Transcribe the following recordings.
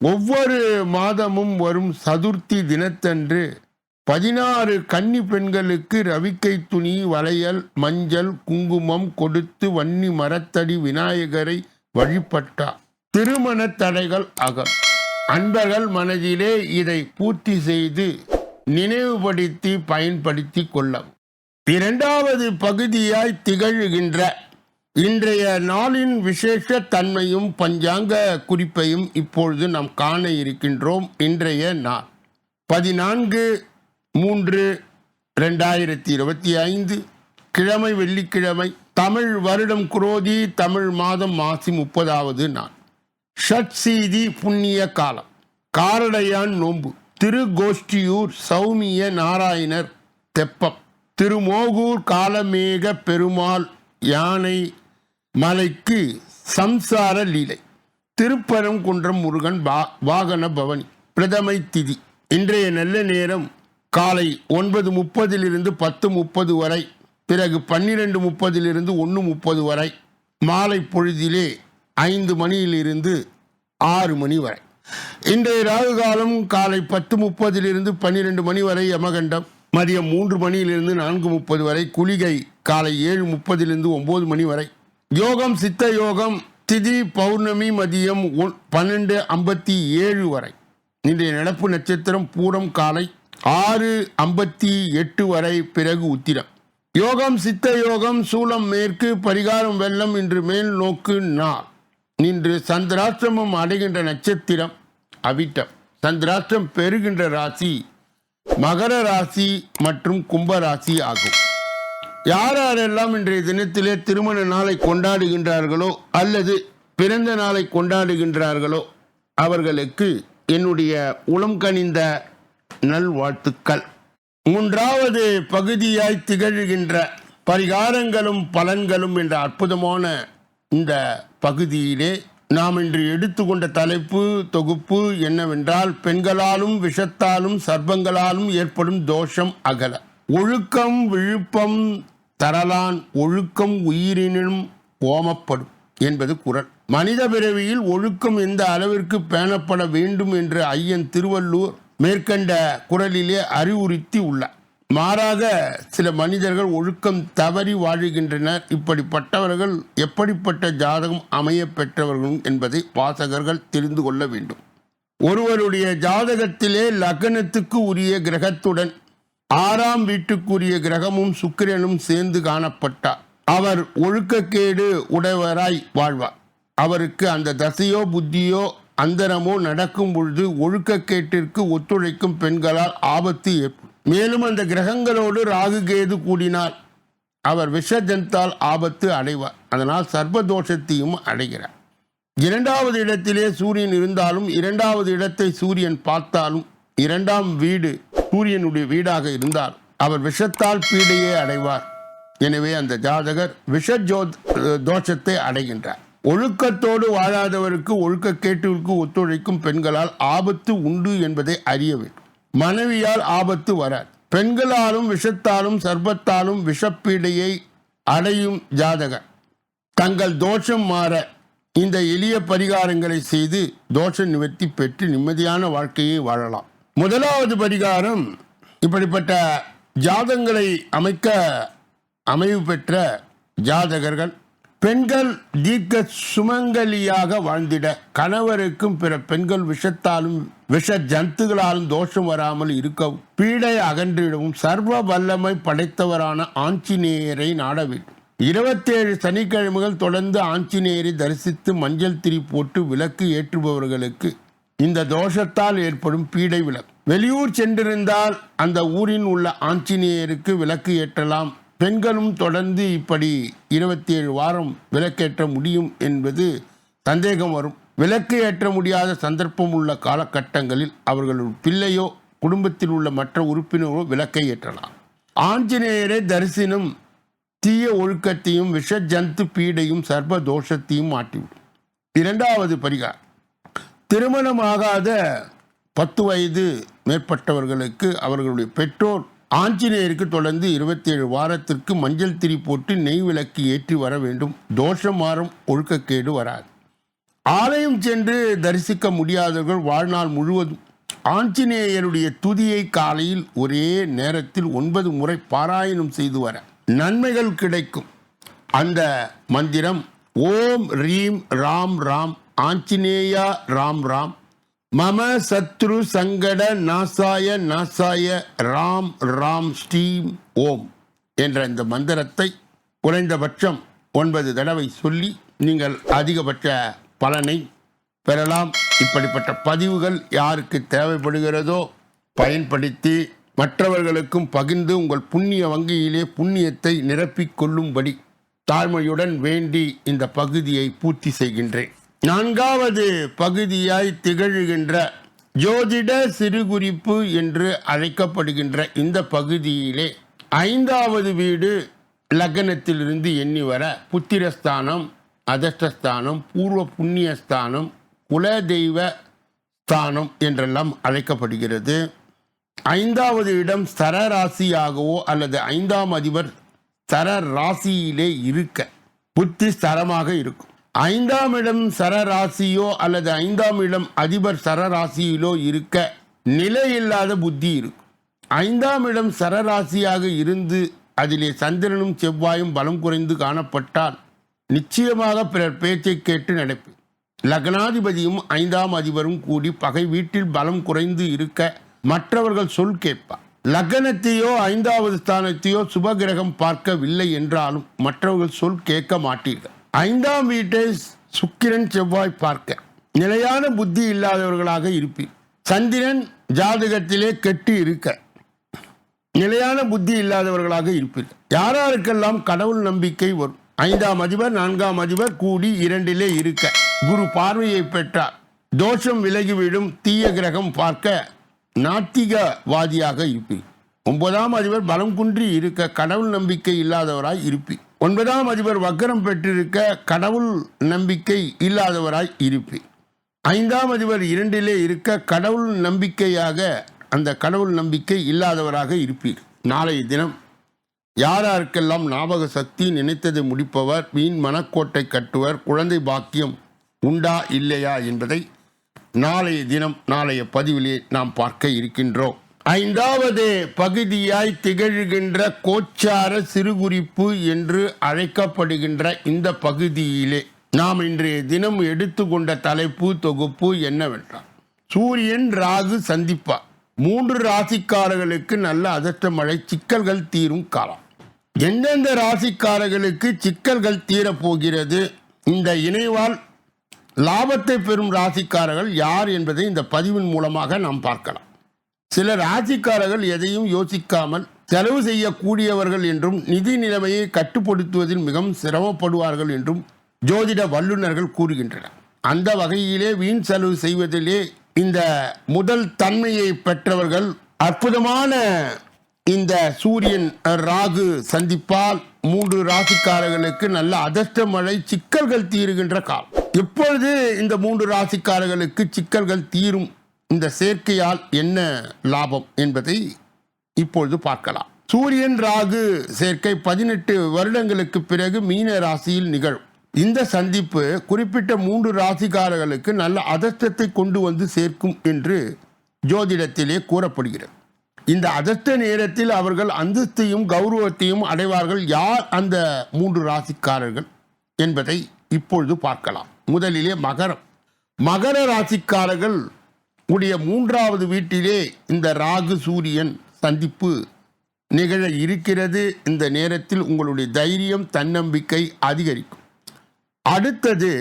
ஒவ்வொரு மாதமும் வரும் சதுர்த்தி தினத்தன்று பதினாறு கன்னி பெண்களுக்கு ரவிக்கை துணி வளையல் மஞ்சள் குங்குமம் கொடுத்து வன்னி மரத்தடி விநாயகரை வழிபட்டார் திருமண தடைகள் அகம் அன்பர்கள் மனதிலே இதை பூர்த்தி செய்து நினைவுபடுத்தி பயன்படுத்தி கொள்ளவும். இரண்டாவது பகுதியாய் திகழ்கின்ற இன்றைய நாளின் விசேஷ தன்மையும் பஞ்சாங்க குறிப்பையும் இப்பொழுது நாம் காண இருக்கின்றோம். இன்றைய நாள் பதினான்கு மூன்று ரெண்டாயிரத்தி இருபத்தி ஐந்து. கிழமை வெள்ளிக்கிழமை தமிழ் வருடம் குரோதி தமிழ் மாதம் மாசி முப்பதாவது நாள். ஷட்சீதி புண்ணிய காலம். காரடையான் நோன்பு. திருகோஷ்டியூர் சௌமிய நாராயணர் தெப்பம். திருமோகூர் காலமேக பெருமாள் யானை மலைக்கு சம்சார லீலை திருப்பரங்குன்றம் முருகன் வா வாகன பவனி பிரதமை திதி. இன்றைய நல்ல நேரம் காலை ஒன்பது முப்பதிலிருந்து பத்து முப்பது வரை பிறகு பன்னிரெண்டு முப்பதிலிருந்து ஒன்று முப்பது வரை மாலை பொழுதிலே ஐந்து மணியிலிருந்து ஆறு மணி வரை. இன்றைய ராகு காலம் காலை பத்து முப்பதிலிருந்து பன்னிரெண்டு மணி வரை யமகண்டம் மதியம் மூன்று மணியிலிருந்து நான்கு முப்பது வரை குளிகை காலை ஏழு முப்பதிலிருந்து ஒம்பது மணி வரை யோகம் சித்த யோகம் திதி பௌர்ணமி மதியம் ஒன்- பன்னெண்டு ஐம்பத்தி ஏழு வரை. இன்றைய நடப்பு நட்சத்திரம் பூரம் காலை ஆறு ஐம்பத்தி எட்டு வரை பிறகு உத்திரம். யோகம் சித்த யோகம் சூலம் மேற்கு பரிகாரம் வெள்ளம் இன்று மேல் நோக்கு நாள். இன்று சந்திராஷ்டிரமம் அடைகின்ற நட்சத்திரம் அவிட்டம். சந்திராஷ்டிரம் பெறுகின்ற ராசி மகர ராசி மற்றும் கும்ப ராசி ஆகும். யார் யாரெல்லாம் இன்றைய தினத்திலே திருமண நாளை கொண்டாடுகின்றார்களோ அல்லது பிறந்த நாளை கொண்டாடுகின்றார்களோ அவர்களுக்கு என்னுடைய உளம் கனிந்த நல்வாழ்த்துக்கள். மூன்றாவது பகுதியாய் திகழ்கின்ற பரிகாரங்களும் பலன்களும் என்ற அற்புதமான இந்த பகுதியிலே நாம் இன்று எடுத்துக்கொண்ட தலைப்பு தொகுப்பு என்னவென்றால் பெண்களாலும் விஷத்தாலும் சர்ப்பங்களாலும் ஏற்படும் தோஷம் அகல ஒழுக்கம் விழுப்பம் தரலான் ஒழுக்கம் உயிரினும் ஓமப்படும் என்பது குரல். மனித பிறவியில் ஒழுக்கம் எந்த அளவிற்கு பேணப்பட வேண்டும் என்று ஐயன் திருவள்ளூர் மேற்கண்ட குரலிலே அறிவுறுத்தி உள்ளார். மாறாக சில மனிதர்கள் ஒழுக்கம் தவறி வாழுகின்றனர். இப்படிப்பட்டவர்கள் எப்படிப்பட்ட ஜாதகம் அமைய பெற்றவர்கள் என்பதை வாசகர்கள் தெரிந்து கொள்ள வேண்டும். ஒருவருடைய ஜாதகத்திலே லக்னத்துக்கு உரிய கிரகத்துடன் ஆறாம் வீட்டுக்குரிய கிரகமும் சுக்கிரனும் சேர்ந்து காணப்பட்டார் அவர் ஒழுக்கக்கேடு உடையவராய் வாழ்வார். அவருக்கு அந்த தசையோ புத்தியோ அந்தரமோ நடக்கும் பொழுது ஒழுக்கக்கேட்டிற்கு ஒத்துழைக்கும் பெண்களால் ஆபத்து ஏற்படும். மேலும் அந்த கிரகங்களோடு ராகு கேது கூடினால் அவர் விஷஜந்தால் ஆபத்து அடைவார். அதனால் சர்வதோஷத்தையும் அடைகிறார். இரண்டாவது இடத்திலே சூரியன் இருந்தாலும் இரண்டாவது இடத்தை சூரியன் பார்த்தாலும் இரண்டாம் வீடு சூரியனுடைய வீடாக இருந்தால் அவர் விஷத்தால் பீடையே அடைவார். எனவே அந்த ஜாதகர் விஷஜோ தோஷத்தை அடைகின்றார். ஒழுக்கத்தோடு வாழாதவருக்கு ஒழுக்கக்கேட்டிற்கு ஒத்துழைக்கும் பெண்களால் ஆபத்து உண்டு என்பதை அறிய வேண்டும். மனைவியால் ஆபத்து வராது. பெண்களாலும் விஷத்தாலும் சர்பத்தாலும் விஷப்பீடையை அடையும் ஜாதகர். தங்கள் தோஷம் மாற இந்த எளிய பரிகாரங்களை செய்து தோஷ நிவர்த்தி பெற்று நிம்மதியான வாழ்க்கையை வாழலாம். முதலாவது பரிகாரம் இப்படிப்பட்ட ஜாதங்களை அமைக்க அமைவு பெற்ற ஜாதகர்கள் பெண்கள் தீர்க்க சுமங்கலியாக வாழ்ந்திட கணவருக்கும் பிற பெண்கள் விஷத்தாலும் விஷ ஜந்துகளாலும் தோஷம் வராமல் இருக்கவும் பீடை அகன்றிடவும் சர்வ வல்லமை படைத்தவரான ஆஞ்சநேயரை நாட வேண்டும். இருபத்தேழு சனிக்கிழமைகள் தொடர்ந்து ஆஞ்சநேயரை தரிசித்து மஞ்சள் திரி போட்டு விளக்கு ஏற்றுபவர்களுக்கு இந்த தோஷத்தால் ஏற்படும் பீடை விளக்கு. வெளியூர் சென்றிருந்தால் அந்த ஊரின் உள்ள ஆஞ்சநேயருக்கு விளக்கு ஏற்றலாம். பெண்களும் தொடர்ந்து இப்படி இருபத்தி ஏழு வாரம் விளக்கேற்ற முடியும் என்பது சந்தேகம் வரும். விளக்கு ஏற்ற முடியாத சந்தர்ப்பம் உள்ள காலகட்டங்களில் அவர்கள் பிள்ளையோ குடும்பத்தில் உள்ள மற்ற உறுப்பினரோ விளக்கை ஏற்றலாம். ஆஞ்சநேயரை தரிசனம் தீய ஒழுக்கத்தையும் விஷ ஜந்து பீடையும் சர்வ தோஷத்தையும் மாற்றிவிடும். இரண்டாவது பரிகாரம். திருமணமாகாத பத்து வயது மேற்பட்டவர்களுக்கு அவர்களுடைய பெற்றோர் ஆஞ்சநேயருக்கு தொடர்ந்து இருபத்தேழு வாரத்திற்கு மஞ்சள் திரி போட்டு நெய் விளக்கு ஏற்றி வர வேண்டும். தோஷம் மாறும் ஒழுக்கக்கேடு வராது. ஆலயம் சென்று தரிசிக்க முடியாதவர்கள் வாழ்நாள் முழுவதும் ஆஞ்சநேயருடைய துதியை காலையில் ஒரே நேரத்தில் ஒன்பது முறை பாராயணம் செய்து வர நன்மைகள் கிடைக்கும். அந்த மந்திரம் ஓம் ரீம் ராம் ராம் ஆஞ்சநேயா ராம் ராம். மம சத்ரு சங்கட நாசாய நாசாய ராம் ராம் ஸ்ரீம் ஓம் என்ற இந்த மந்திரத்தை குறைந்தபட்சம் ஒன்பது தடவை சொல்லி நீங்கள் அதிகபட்ச பலனை பெறலாம். இப்படிப்பட்ட பதிவுகள் யாருக்கு தேவைப்படுகிறதோ பயன்படுத்தி மற்றவர்களுக்கும் பகிர்ந்து உங்கள் புண்ணிய வங்கியிலே புண்ணியத்தை நிரப்பிக் கொள்ளும்படி தாழ்மையுடன் வேண்டி இந்த பகுதியை பூர்த்தி செய்கின்றேன். நான்காவது பகுதியாய் திகழ்கின்ற ஜோதிட சிறுகுறிப்பு என்று அழைக்கப்படுகின்ற இந்த பகுதியிலே ஐந்தாவது வீடு லக்னத்திலிருந்து எண்ணி வர புத்திரஸ்தானம் அதஷ்டஸ்தானம் பூர்வ புண்ணியஸ்தானம் குலதெய்வ ஸ்தானம் என்றெல்லாம் அழைக்கப்படுகிறது. ஐந்தாவது இடம் ஸ்தர ராசியாகவோ அல்லது ஐந்தாம் அதிபர் ஸ்தர ராசியிலே இருக்க புத்தி ஸ்தரமாக இருக்கும். ஐந்தாம் இடம் சரராசியோ அல்லது ஐந்தாம் இடம் அதிபர் சரராசியிலோ இருக்க நிலையில்லாத புத்தி இருக்கும். ஐந்தாம் இடம் சரராசியாக இருந்து அதிலே சந்திரனும் செவ்வாயும் பலம் குறைந்து காணப்பட்டால் நிச்சயமாக பிறர் பேச்சை கேட்டு நடப்பேன். லக்னாதிபதியும் ஐந்தாம் அதிபரும் கூடி பகை வீட்டில் பலம் குறைந்து இருக்க மற்றவர்கள் சொல் கேட்பார். லக்னத்தையோ ஐந்தாவது ஸ்தானத்தையோ சுபகிரகம் பார்க்கவில்லை என்றாலும் மற்றவர்கள் சொல் கேட்க மாட்டீர்கள். ஐந்தாம் வீட்டை சுக்கிரன் செவ்வாய் பார்க்க. நிலையான புத்தி இல்லாதவர்களாக இருப்பீர். சந்திரன் ஜாதகத்திலே கெட்டு இருக்க. நிலையான புத்தி இல்லாதவர்களாக இருப்பீர்கள் யாராருக்கெல்லாம் கடவுள் நம்பிக்கை வரும்? ஐந்தாம் அதிபர் நான்காம் அதிபர் கூடி இரண்டிலே இருக்க. குரு பார்வையை பெற்றார். தோஷம் விலகிவிடும் தீய கிரகம் பார்க்க நாத்திகவாதியாக இருப்பீர். ஒன்பதாம் அதிபர் பலம் குன்றி இருக்க. கடவுள் நம்பிக்கை இல்லாதவராய் இருப்பீர். ஒன்பதாம் அதிபர் வக்கரம் பெற்றிருக்க கடவுள் நம்பிக்கை இல்லாதவராய் இருப்பீர் ஐந்தாம் அதிபர் இரண்டிலே இருக்க கடவுள் நம்பிக்கையாக அந்த கடவுள் நம்பிக்கை இல்லாதவராக இருப்பீர். நாளைய தினம் யாராருக்கெல்லாம் ஞாபக சக்தி நினைத்ததை முடிப்பவர் மீன் மனக்கோட்டை கட்டுவர் குழந்தை பாக்கியம் உண்டா இல்லையா என்பதை நாளைய தினம் நாளைய பதிவிலே நாம் பார்க்க இருக்கின்றோம். ஐந்தாவது பகுதியாய் திகழ்கின்ற கோச்சார சிறுகுறிப்பு என்று அழைக்கப்படுகின்ற இந்த பகுதியிலே நாம் இன்றைய தினம் எடுத்துக்கொண்ட தலைப்பு தொகுப்பு என்னவென்றால் சூரியன் ராகு சந்திப்பார். மூன்று ராசிக்காரர்களுக்கு நல்ல அதிர்ஷ்ட மழை சிக்கல்கள் தீரும் காலம். எந்தெந்த ராசிக்காரர்களுக்கு சிக்கல்கள் தீரப்போகிறது இந்த இணைவால் லாபத்தை பெறும் ராசிக்காரர்கள் யார் என்பதை இந்த பதிவின் மூலமாக நாம் பார்க்கலாம். சில ராசிக்காரர்கள் எதையும் யோசிக்காமல் செலவு செய்யக்கூடியவர்கள் என்றும் நிதி நிலைமையை கட்டுப்படுத்துவதில் மிகவும் சிரமப்படுவார்கள் என்றும் ஜோதிட வல்லுநர்கள் கூறுகின்றனர். அந்த வகையிலே வீண் செலவு செய்வதிலே இந்த முதல் தன்மையை பெற்றவர்கள் அற்புதமான இந்த சூரியன் ராகு சந்திப்பால் மூன்று ராசிக்காரர்களுக்கு நல்ல அதிர்ஷ்ட மழை சிக்கல்கள் தீருகின்ற காலம். எப்பொழுது இந்த மூன்று ராசிக்காரர்களுக்கு சிக்கல்கள் தீரும் இந்த சேர்க்கையால் என்ன லாபம் என்பதை இப்பொழுது பார்க்கலாம். சூரியன் ராகு சேர்க்கை பதினெட்டு வருடங்களுக்கு பிறகு மீன ராசியில் நிகழும். இந்த சந்திப்பு குறிப்பிட்ட மூன்று ராசிக்காரர்களுக்கு நல்ல அதிர்ஷ்டத்தை கொண்டு வந்து சேர்க்கும் என்று ஜோதிடத்திலே கூறப்படுகிறது. இந்த அதிர்ஷ்ட நேரத்தில் அவர்கள் அந்தஸ்தையும் கௌரவத்தையும் அடைவார்கள். யார் அந்த மூன்று ராசிக்காரர்கள் என்பதை இப்பொழுது பார்க்கலாம். முதலிலே மகரம். மகர ராசிக்காரர்கள் உடைய மூன்றாவது வீட்டிலே இந்த ராகு சூரியன் சந்திப்பு நிகழ இருக்கிறது. இந்த நேரத்தில் உங்களுடைய தைரியம் தன்னம்பிக்கை அதிகரிக்கும். அடுத்தது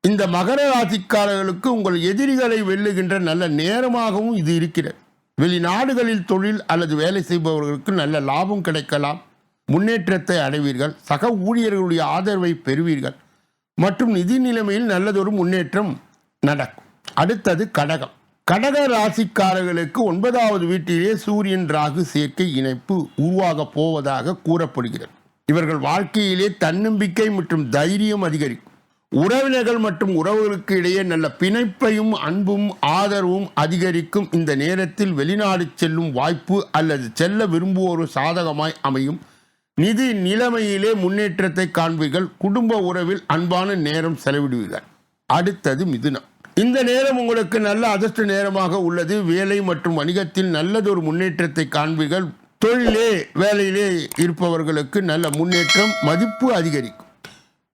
இந்த மகர ராசிக்காரர்களுக்கு உங்கள் எதிரிகளை வெல்லுகின்ற நல்ல நேரமாகவும் இது இருக்கிறது. வெளிநாடுகளில் தொழில் அல்லது வேலை செய்பவர்களுக்கு நல்ல லாபம் கிடைக்கலாம். முன்னேற்றத்தை அடைவீர்கள். சக ஊழியர்களுடைய ஆதரவை பெறுவீர்கள். மற்றும் நிதி நிலைமையில் நல்லதொரு முன்னேற்றம் நடக்கும். அடுத்தது கடகம். கடக ராசிக்காரர்களுக்கு ஒன்பதாவது வீட்டிலே சூரியன் ராகு சேர்க்கை இணைப்பு உருவாக போவதாக கூறப்படுகிறது. இவர்கள் வாழ்க்கையிலே தன்னம்பிக்கை மற்றும் தைரியம் அதிகரிக்கும். உறவினர்கள் மற்றும் உறவுகளுக்கு இடையே நல்ல பிணைப்பையும் அன்பும் ஆதரவும் அதிகரிக்கும். இந்த நேரத்தில் வெளிநாடு செல்லும் வாய்ப்பு அல்லது செல்ல விரும்புவோர் சாதகமாய் அமையும். நிதி நிலைமையிலே முன்னேற்றத்தை காண்பீர்கள். குடும்ப உறவில் அன்பான நேரம் செலவிடுவீர்கள். அடுத்தது மிதுனம். இந்த நேரம் உங்களுக்கு நல்ல அதிர்ஷ்ட நேரமாக உள்ளது. வேலை மற்றும் வணிகத்தில் நல்லதொரு முன்னேற்றத்தை காண்பீர்கள். தொழிலே வேலையிலே இருப்பவர்களுக்கு நல்ல முன்னேற்றம் மதிப்பு அதிகரிக்கும்.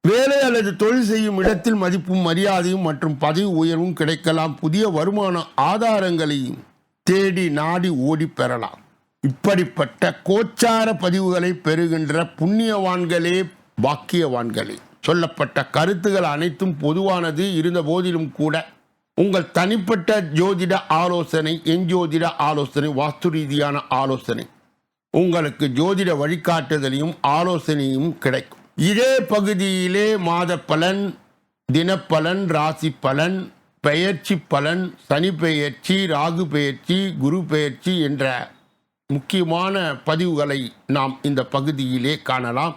வேலை அல்லது தொழில் செய்யும் இடத்தில் மதிப்பும் மரியாதையும் மற்றும் பதவி உயர்வும் கிடைக்கலாம். புதிய வருமான ஆதாரங்களையும் தேடி நாடி ஓடி பெறலாம். இப்படிப்பட்ட கோச்சார பதிவுகளை பெறுகின்ற புண்ணியவான்களே பாக்கியவான்களே. சொல்லப்பட்ட கருத்துகள் அனைத்தும் பொதுவானது இருந்த போதிலும் கூட உங்கள் தனிப்பட்ட ஜோதிட ஆலோசனை எஞ்சோதிட ஆலோசனை வாஸ்து ரீதியான ஆலோசனை. உங்களுக்கு ஜோதிட வழிகாட்டுதலையும் ஆலோசனையும் கிடைக்கும். இதே பகுதியிலே மாத பலன் தினப்பலன் ராசி பலன் பெயர்ச்சி பலன் சனி பெயர்ச்சி ராகு பெயர்ச்சி குரு பெயர்ச்சி என்ற முக்கியமான பதிவுகளை நாம் இந்த பகுதியிலே காணலாம்.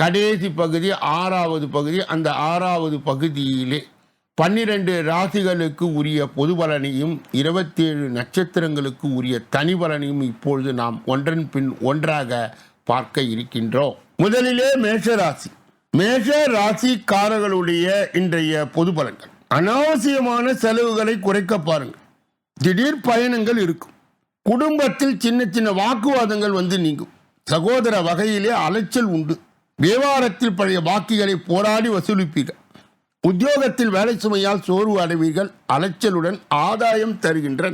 கடைசி பகுதி ஆறாவது பகுதி அந்த ஆறாவது பகுதியிலே பன்னிரண்டு ராசிகளுக்கு உரிய பொது பலனையும் இருபத்தேழு நட்சத்திரங்களுக்கு உரிய தனி பலனையும் இப்பொழுது நாம் ஒன்றன் பின் ஒன்றாக பார்க்க இருக்கின்றோம். முதலிலே மேஷ ராசி. மேஷ ராசிக்காரர்களுடைய இன்றைய பொது பலன்கள். அனாவசியமான செலவுகளை குறைக்க பாருங்கள். திடீர் பயணங்கள் இருக்கும். குடும்பத்தில் சின்ன சின்ன வாக்குவாதங்கள் வந்து நீங்கும். சகோதர வகையிலே அலைச்சல் உண்டு. வியாபாரத்தில் பழைய பாக்கிகளை போராடி வசூலிப்பீர்கள். உத்தியோகத்தில் வேலை சுமையால் சோர்வு அடைவீர்கள். அலைச்சலுடன் ஆதாயம் தருகின்ற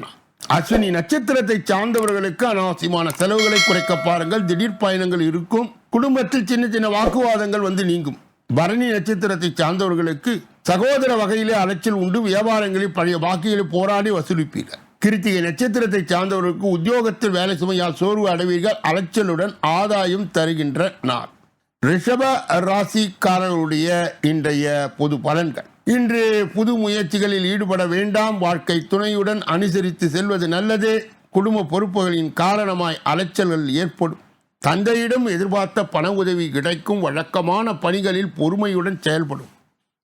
அஸ்வினி நட்சத்திரத்தை சார்ந்தவர்களுக்கு அனாவசியமான செலவுகளை குறைக்க பாருங்கள். திடீர் பயணங்கள் இருக்கும். குடும்பத்தில் சின்ன சின்ன வாக்குவாதங்கள் வந்து நீங்கும். பரணி நட்சத்திரத்தை சார்ந்தவர்களுக்கு சகோதர வகையிலே அலைச்சல் உண்டு. வியாபாரங்களில் பழைய பாக்கிகளை போராடி வசூலிப்பீர்கள். கிருத்திகை நட்சத்திரத்தை சார்ந்தவர்களுக்கு உத்தியோகத்தில் வேலை சுமையால் சோர்வு அடைவீர்கள். அலைச்சலுடன் ஆதாயம் தருகின்ற நாள் ரிஷப ராசிக்காரர்களுடைய இன்றைய பொது பலன்கள். இன்று புது முயற்சிகளில் ஈடுபட வேண்டாம். வாழ்க்கை துணையுடன் அனுசரித்து செல்வது நல்லது. குடும்ப பொறுப்புகளின் காரணமாய் அலைச்சல்கள் ஏற்படும். தந்தையிடம் எதிர்பார்த்த பண உதவி கிடைக்கும். வழக்கமான பணிகளில் பொறுமையுடன் செயல்படும்.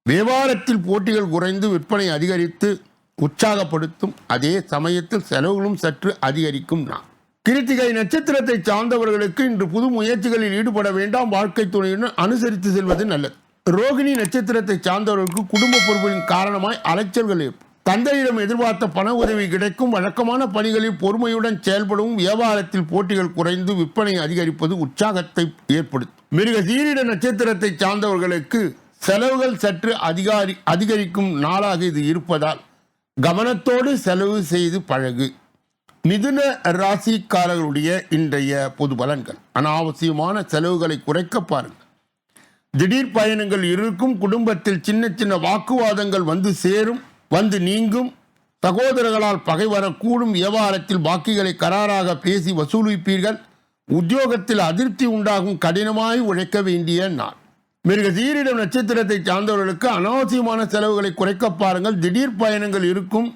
வியாபாரத்தில் போட்டிகள் குறைந்து விற்பனை அதிகரித்து உற்சாகப்படுத்தும். அதே சமயத்தில் செலவுகளும் சற்று அதிகரிக்கும். நான் கிருத்திகை நட்சத்திரத்தை சார்ந்தவர்களுக்கு இன்று புது முயற்சிகளில் ஈடுபட வேண்டாம். வாழ்க்கை துணையுடன் அனுசரித்து செல்வது நல்லது. ரோகிணி நட்சத்திரத்தை சார்ந்தவர்களுக்கு குடும்ப பொறுப்புகளின் காரணமாய் அலைச்சல்கள் ஏற்படும். தந்தையிடம் எதிர்பார்த்த பண உதவி கிடைக்கும். வழக்கமான பணிகளில் பொறுமையுடன் செயல்படவும் வியாபாரத்தில் போட்டிகள் குறைந்து விற்பனை அதிகரிப்பது உற்சாகத்தை ஏற்படுத்தும். மிருக சீரிட நட்சத்திரத்தை சார்ந்தவர்களுக்கு செலவுகள் சற்று அதிகாரி அதிகரிக்கும் நாளாக இது இருப்பதால் கவனத்தோடு செலவு செய்து பழகு. மிதுன ராசிக்காரர்களுடைய இன்றைய பொது பலன்கள். அனாவசியமான செலவுகளை குறைக்க பாருங்கள். திடீர் பயணங்கள் இருக்கும் குடும்பத்தில் சின்ன சின்ன வாக்குவாதங்கள் வந்து சேரும் வந்து நீங்கும் சகோதரர்களால் பகை வரக்கூடும் வியாபாரத்தில் பாக்கிகளை கராராக பேசி வசூலிப்பீர்கள் உத்தியோகத்தில் அதிருப்தி உண்டாகும் கடினமாய் உழைக்க வேண்டிய நாள். மிருக சீரிடம் நட்சத்திரத்தை சார்ந்தவர்களுக்கு அனாவசியமான செலவுகளை குறைக்க பாருங்கள். திடீர் பயணங்கள் இருக்கும்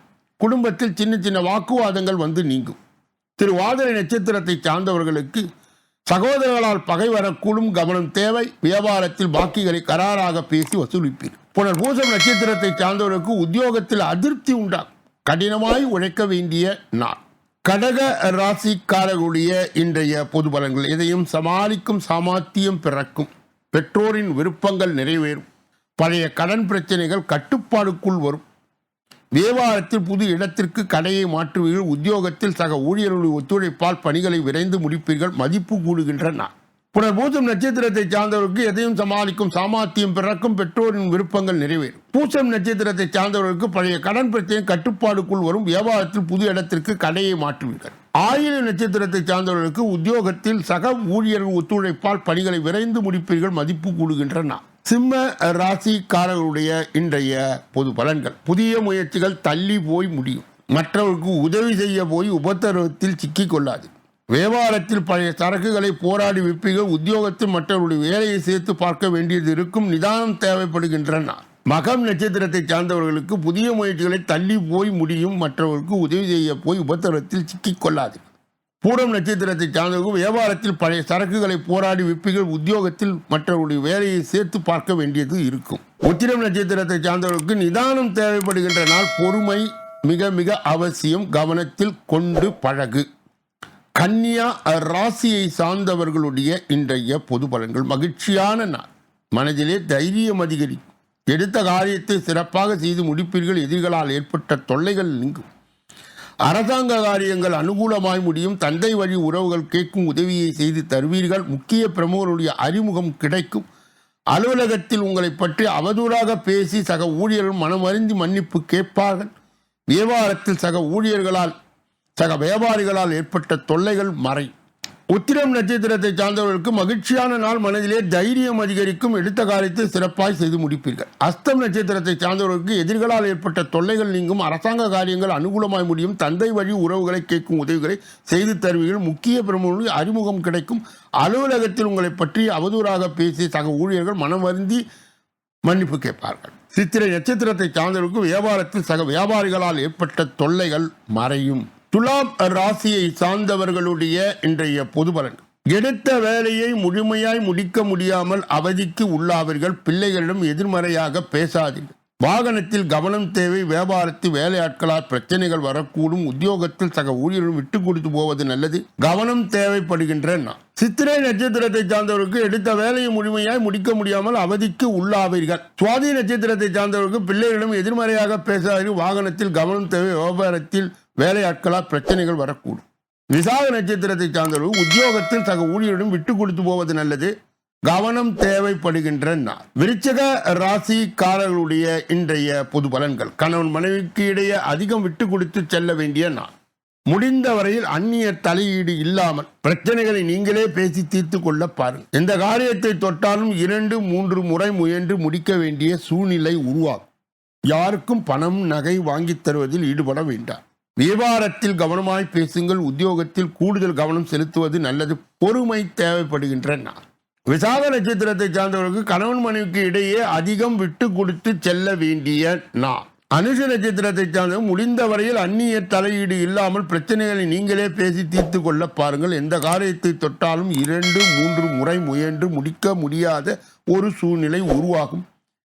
குடும்பத்தில் சின்ன சின்ன வாக்குவாதங்கள் வந்து நீங்கும். திருவாதிரை நட்சத்திரத்தை சார்ந்தவர்களுக்கு சகோதரர்களால் பகை வரக்கூடும் கவனம் தேவை. வியாபாரத்தில் பாக்கிகளை கராராக பேசி வசூலிப்பீர். புனர் பூசம் நட்சத்திரத்தை சார்ந்தவர்களுக்கு உத்தியோகத்தில் அதிருப்தி உண்டாகும் கடினமாய் உழைக்க வேண்டிய நாள். கடக ராசிக்காரர்களுடைய இன்றைய பொது பலன்கள் எதையும் சமாளிக்கும் சாமர்த்தியம் பிறக்கும். பெற்றோரின் விருப்பங்கள் நிறைவேறும். பழைய கடன் பிரச்சனைகள் கட்டுப்பாடுக்குள் வரும். வியாபாரத்தில் புது இடத்திற்கு கடையை மாற்றுவீர்கள். உத்தியோகத்தில் சக ஊழியர்களுடைய ஒத்துழைப்பால் பணிகளை விரைந்து முடிப்பீர்கள். மதிப்பு கூடுகின்றன. புனர் பூசம் நட்சத்திரத்தை சார்ந்தவர்களுக்கு எதையும் சமாளிக்கும் சாமர்த்தியம் பிறக்கும். பெற்றோரின் விருப்பங்கள் நிறைவேறும். பூசம் நட்சத்திரத்தை சார்ந்தவர்களுக்கு பழைய கடன் பிரச்சனை கட்டுப்பாடுக்குள் வரும். வியாபாரத்தில் புது இடத்திற்கு கடையை மாற்றுவீர்கள். ஆயிர நட்சத்திரத்தை சார்ந்தவர்களுக்கு உத்தியோகத்தில் சக ஊழியர்கள் ஒத்துழைப்பால் பணிகளை விரைந்து முடிப்பீர்கள். மதிப்பு கூடுகின்றன. சிம்ம ராசிக்காரர்களுடைய இன்றைய பொது பலன்கள். புதிய முயற்சிகள் தள்ளி போய் முடியும். மற்றவர்களுக்கு உதவி செய்ய போய் உபத்திரவத்தில் சிக்கிக் கொள்ளாது. வியாபாரத்தில் பழைய சரக்குகளை போராடி விற்பீர்கள் உத்தியோகத்தில் மற்றவருடைய வேலையை சேர்த்து பார்க்க வேண்டியது இருக்கும் நிதானம் தேவைப்படுகின்றன மகம் நட்சத்திரத்தை சார்ந்தவர்களுக்கு புதிய முயற்சிகளை தள்ளி போய் முடியும். மற்றவர்களுக்கு உதவி செய்ய போய் உபத்திரவத்தில் சிக்கிக் பூடம் நட்சத்திரத்தை சார்ந்தவர்கள் வியாபாரத்தில் பழைய சரக்குகளை போராடி விற்பீர்கள் உத்தியோகத்தில் மற்றவருடைய வேலையை சேர்த்து பார்க்க வேண்டியது இருக்கும். உத்திரம் நட்சத்திரத்தை சார்ந்தவர்களுக்கு நிதானம் தேவைப்படுகின்ற நாள் பொறுமை மிக மிக அவசியம். கவனத்தில் கொண்டு பழகு. கன்னியா ராசியை சார்ந்தவர்களுடைய இன்றைய பொது பலன்கள் மகிழ்ச்சியான நாள். மனதிலே தைரியம் அதிகரிக்கும். எடுத்த காரியத்தை சிறப்பாக செய்து முடிப்பீர்கள். எதிரிகளால் ஏற்பட்ட தொல்லைகள் நீங்கும். அரசாங்க காரியங்கள் அனுகூலமாய் முடியும். தந்தை வழி உறவுகள் கேட்கும் உதவியை செய்து தருவீர்கள். முக்கிய பிரமுகருடைய அறிமுகம் கிடைக்கும். அலுவலகத்தில் உங்களை பற்றி அவதூறாக பேசி சக ஊழியர்கள் மனமறிந்து மன்னிப்பு கேட்பார்கள். வியாபாரத்தில் சக ஊழியர்களால் சக வியாபாரிகளால் ஏற்பட்ட தொல்லைகள் மறை. உத்திரம் நட்சத்திரத்தை சார்ந்தவர்களுக்கு மகிழ்ச்சியான நாள் மனதிலே தைரியம் அதிகரிக்கும். எடுத்த காரியத்தை சிறப்பாய் செய்து முடிப்பீர்கள். அஸ்தம் நட்சத்திரத்தை சார்ந்தவர்களுக்கு எதிர்களால் ஏற்பட்ட தொல்லைகள் நீங்கும். அரசாங்க காரியங்கள் அனுகூலமாய் முடியும். தந்தை வழி உறவுகளை கேட்கும் உதவிகளை செய்து தருவீர்கள். முக்கிய பிரமுகர்களுடைய அறிமுகம் கிடைக்கும். அலுவலகத்தில் உங்களை பற்றி அவதூறாக பேசிய சக ஊழியர்கள் மனம் வருந்தி மன்னிப்பு கேட்பார்கள். சித்திரை நட்சத்திரத்தை சார்ந்தவர்களுக்கு வியாபாரத்தில் சக வியாபாரிகளால் ஏற்பட்ட தொல்லைகள் மறையும். துலாம் ராசியை சார்ந்தவர்களுடைய இன்றைய பொதுபலன். எடுத்த வேலையை முழுமையாய் முடிக்க முடியாமல் அவதிக்கு உள்ளாவீர்கள். பிள்ளைகளிடம் எதிர்மறையாக பேசாதீர்கள். வாகனத்தில் கவனம் தேவை வியாபாரத்தில் வேலையாட்களால் பிரச்சனைகள் வரக்கூடும். உத்தியோகத்தில் சக ஊழியர்கள் விட்டு கொடுத்து போவது நல்லது. கவனம் தேவைப்படுகின்ற நான் சித்திரை நட்சத்திரத்தை சார்ந்தவருக்கு எடுத்த வேலையை முழுமையாய் முடிக்க முடியாமல் அவதிக்கு உள்ளாவீர்கள். சுவாதி நட்சத்திரத்தை சார்ந்தவருக்கு பிள்ளைகளிடம் எதிர்மறையாக பேசாதீர்கள். வாகனத்தில் கவனம் தேவை வியாபாரத்தில் வேலையாட்களால் பிரச்சனைகள் வரக்கூடும். விசாக நட்சத்திரத்தை சார்ந்தவர்கள் உத்தியோகத்தில் சக ஊழியரிடம் விட்டு கொடுத்து போவது நல்லது. கவனம் தேவைப்படுகின்ற நாள். விருச்சக ராசிக்காரர்களுடைய இன்றைய பொது பலன்கள். கணவன் மனைவிக்கு இடையே அதிகம் விட்டு கொடுத்து செல்ல வேண்டிய நாள். முடிந்த வரையில் அந்நிய தலையீடு இல்லாமல் பிரச்சனைகளை நீங்களே பேசி தீர்த்து கொள்ள பாருங்கள். எந்த காரியத்தை தொட்டாலும் இரண்டு மூன்று முறை முயன்று முடிக்க வேண்டிய சூழ்நிலை உருவாகும். யாருக்கும் பணம் நகை வாங்கித் தருவதில் ஈடுபட வேண்டாம். வியாபாரத்தில் கவனமாய் பேசுங்கள் உத்தியோகத்தில் கூடுதல் கவனம் செலுத்துவது நல்லது பொறுமை தேவைப்படுகின்ற விசாக நட்சத்திரத்தை சார்ந்தவர்களுக்கு கணவன் மனைவிக்கு இடையே அதிகம் விட்டு கொடுத்து செல்ல வேண்டிய நான் அனுஷ நட்சத்திரத்தை சார்ந்த முடிந்த வரையில் அந்நிய தலையீடு இல்லாமல் பிரச்சனைகளை நீங்களே பேசி தீர்த்து கொள்ள பாருங்கள். எந்த காரியத்தை தொட்டாலும் இரண்டு மூன்று முறை முயன்று முடிக்க முடியாத ஒரு சூழ்நிலை உருவாகும்.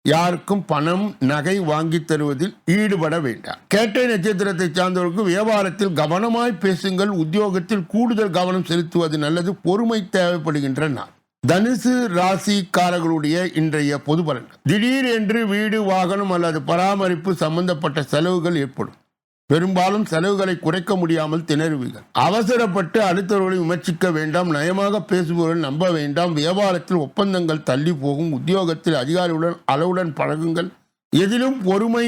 யாருக்கும் பணம் நகை வாங்கி தருவதில் ஈடுபட வேண்டாம். கேட்டை நட்சத்திரத்தை சார்ந்தவர்களுக்கு வியாபாரத்தில் கவனமாய் பேசுங்கள் உத்தியோகத்தில் கூடுதல் கவனம் செலுத்துவது நல்லது பொறுமை தேவைப்படுகின்ற நாள். தனுசு ராசிக்காரர்களுடைய இன்றைய பொது பலன் திடீர் என்று வீடு வாகனம் அல்லது பராமரிப்பு சம்பந்தப்பட்ட செலவுகள் ஏற்படும். பெரும்பாலும் செலவுகளை குறைக்க முடியாமல் திணறுவீர்கள். அவசரப்பட்டு அடுத்தவர்களை விமர்சிக்க வேண்டாம் நயமாக பேசுபவர்கள் நம்ப வேண்டாம் வியாபாரத்தில் ஒப்பந்தங்கள் தள்ளி போகும் உத்தியோகத்தில் அதிகாரியுடன் அளவுடன் பழகுங்கள். எதிலும் பொறுமை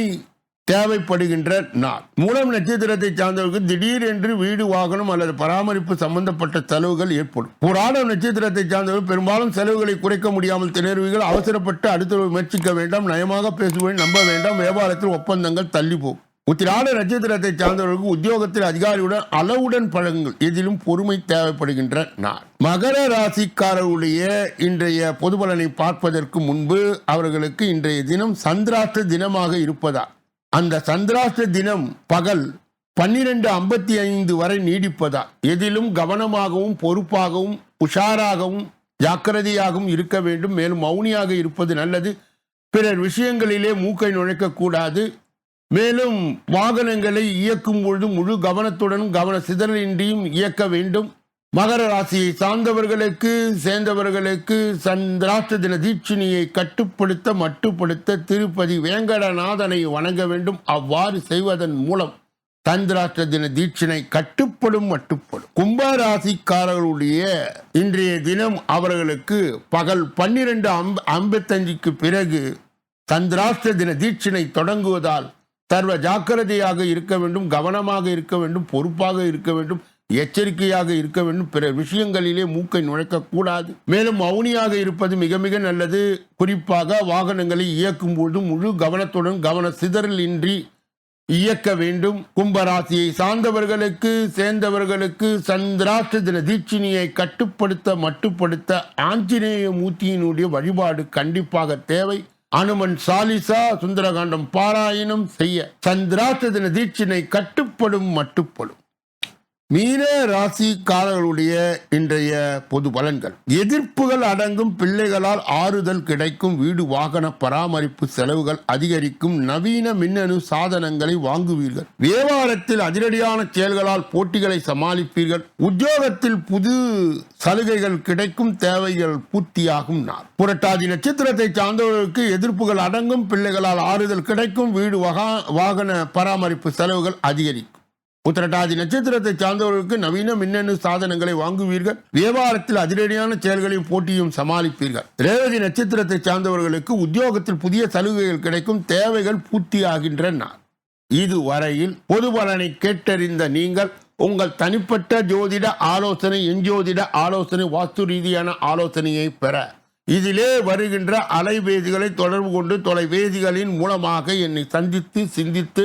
தேவைப்படுகின்ற நாள். மூலம் நட்சத்திரத்தை சார்ந்தவர்களுக்கு திடீரென்று வீடு வாகனம் அல்லது பராமரிப்பு சம்பந்தப்பட்ட செலவுகள் ஏற்படும். புராணம் நட்சத்திரத்தை சார்ந்தவர்கள் பெரும்பாலும் செலவுகளை குறைக்க முடியாமல் திணறுவீர்கள். அவசரப்பட்டு அடுத்தவர்கள் முயற்சிக்க வேண்டாம் நயமாக பேசுவதை நம்ப வேண்டாம் வியாபாரத்தில் ஒப்பந்தங்கள் தள்ளி போகும். உத்திராட நட்சத்திரத்தை சார்ந்தவர்களுக்கு உத்தியோகத்தில் அதிகாரியுடன் அளவுடன் பழகுங்கள். இதிலும் பொறுமை தேவைப்படுகின்ற நாள். மகர ராசிக்காரர்களுடைய இன்றைய பொது பலனை பார்ப்பதற்கு முன்பு அவர்களுக்கு இன்றைய தினம் சந்திராஷ்ட தினமாக இருப்பதா அந்த சந்திராஷ்ட தினம் பகல் பன்னிரண்டு ஐம்பத்தி ஐந்து வரை நீடிப்பதா எதிலும் கவனமாகவும் பொறுப்பாகவும் உஷாராகவும் ஜாக்கிரதையாகவும் இருக்க வேண்டும். மேலும் மௌனியாக இருப்பது நல்லது. பிறர் விஷயங்களிலே மூக்கை நுழைக்கக்கூடாது மேலும் வாகனங்களை இயக்கும் பொழுது முழு கவனத்துடனும் கவன சிதறலின்றியும் இயக்க வேண்டும். மகர ராசியை சார்ந்தவர்களுக்கு சேர்ந்தவர்களுக்கு சந்திராஷ்ட தின தீட்சிணியை கட்டுப்படுத்த மட்டுப்படுத்த திருப்பதி வேங்கடநாதனை வணங்க வேண்டும். அவ்வாறு செய்வதன் மூலம் சந்திராஷ்ட தின தீட்சினை கட்டுப்படும் மட்டுப்படும். கும்ப ராசிக்காரர்களுடைய இன்றைய தினம் அவர்களுக்கு பகல் பன்னிரண்டு ஐம்பத்தஞ்சுக்கு பிறகு சந்திராஷ்ட தின தீட்சிணை தொடங்குவதால் சர்வ ஜாக்கிரதையாக இருக்க வேண்டும் கவனமாக இருக்க வேண்டும் பொறுப்பாக இருக்க வேண்டும் எச்சரிக்கையாக இருக்க வேண்டும். பிற விஷயங்களிலே மூக்கை நுழைக்கக்கூடாது. மேலும் மௌனியாக இருப்பது மிக மிக நல்லது. குறிப்பாக வாகனங்களை இயக்கும் போது முழு கவனத்துடன் கவன சிதறல் இன்றி இயக்க வேண்டும். கும்பராசியை சார்ந்தவர்களுக்கு சேர்ந்தவர்களுக்கு சந்திராஷ்ட தின தீட்சிணியை கட்டுப்படுத்த மட்டுப்படுத்த ஆஞ்சநேய மூர்த்தியினுடைய வழிபாடு கண்டிப்பாக தேவை. அனுமன் சாலிசா சுந்தரகாண்டம் பாராயணம் செய்ய சந்திராத்த தின தீட்சினை கட்டுப்படும் மட்டுப்படும். மீன ராசிக்காரர்களுடைய இன்றைய பொது பலன்கள். எதிர்ப்புகள் அடங்கும் பிள்ளைகளால் ஆறுதல் கிடைக்கும் வீடு வாகன பராமரிப்பு செலவுகள் அதிகரிக்கும் நவீன மின்னணு சாதனங்களை வாங்குவீர்கள். வியாபாரத்தில் அதிரடியான செயல்களால் போட்டிகளை சமாளிப்பீர்கள். உத்தியோகத்தில் புது சலுகைகள் கிடைக்கும் தேவைகள் பூர்த்தியாகும் நாள். புரட்டாதி நட்சத்திரத்தை சார்ந்தவர்களுக்கு எதிர்ப்புகள் அடங்கும் பிள்ளைகளால் ஆறுதல் கிடைக்கும் வீடு வகா- வாகன பராமரிப்பு செலவுகள் அதிகரிக்கும் உத்திரட்டாதி நட்சத்திரத்தை சார்ந்தவர்களுக்கு நவீன மின்னணு சாதனங்களை வாங்குவீர்கள். வியாபாரத்தில் அதிரடியான செயல்களையும் போட்டியும் சமாளிப்பீர்கள். ரேவதி நட்சத்திரத்தை சார்ந்தவர்களுக்கு உத்தியோகத்தில் புதிய சலுகைகள் கிடைக்கும் தேவைகள் பூர்த்தியாகின்ற நாள் இதுவரையில் பொது பலனை கேட்டறிந்த நீங்கள் உங்கள் தனிப்பட்ட ஜோதிட ஆலோசனை எஞ்சோதிட ஆலோசனை வாஸ்து ரீதியான ஆலோசனையை பெற. இதிலே வருகின்ற அலைபேசிகளை தொடர்பு கொண்டு தொலைபேசிகளின் மூலமாக என்னை சந்தித்து சிந்தித்து